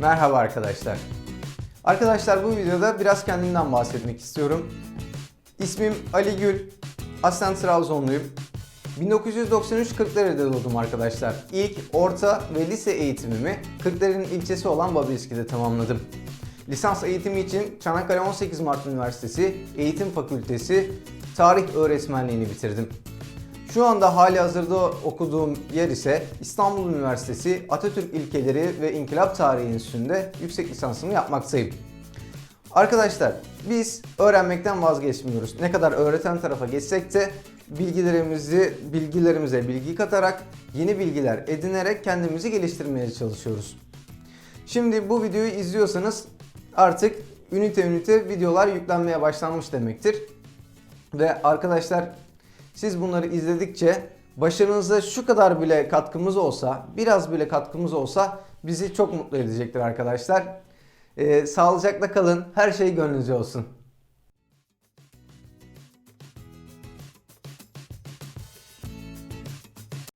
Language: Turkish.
Merhaba arkadaşlar. Arkadaşlar bu videoda biraz kendimden bahsetmek istiyorum. İsmim Ali Gül. Aslen Trabzonluyum. 1993 Kırklareli'de doğdum arkadaşlar. İlk, orta ve lise eğitimimi Kırklareli'nin ilçesi olan Babiyeski'de tamamladım. Lisans eğitimi için Çanakkale 18 Mart Üniversitesi Eğitim Fakültesi Tarih Öğretmenliğini bitirdim. Şu anda hali hazırda okuduğum yer ise İstanbul Üniversitesi Atatürk İlkeleri ve İnkılap Tarihi Enstitüsü'nde yüksek lisansımı yapmaktayım. Arkadaşlar biz öğrenmekten vazgeçmiyoruz. Ne kadar öğreten tarafa geçsek de bilgilerimizi bilgilerimize bilgi katarak yeni bilgiler edinerek kendimizi geliştirmeye çalışıyoruz. Şimdi bu videoyu izliyorsanız artık ünite ünite videolar yüklenmeye başlanmış demektir. Ve arkadaşlar siz bunları izledikçe başarınıza şu kadar bile katkımız olsa, biraz bile katkımız olsa bizi çok mutlu edecektir arkadaşlar. Ee, sağlıcakla kalın, her şey gönlünüzce olsun.